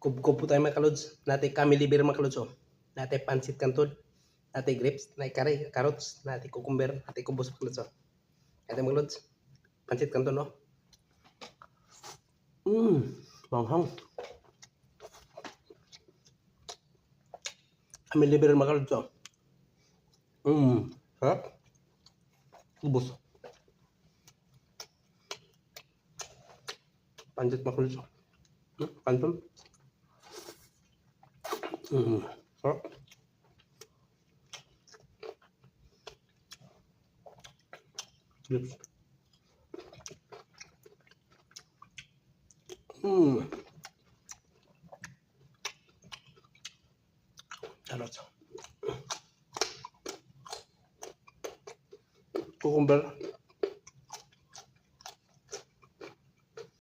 Kub-kub po tayo mga kalods. Nati kami liber mga kalods. Oh. Nati pansit kantod. Nati grapes. Nati kare, carrots. Nati cucumber. Nati kubos mga kalods. Oh. Nati mga kalods. Pansit kantod no. Mmm. Banghang. Kami liber mga kalods. Oh. Mmm. Sarap. Kubos. Pansit mga kalods. 음. 어? 음. 잘 왔어. 고금벨.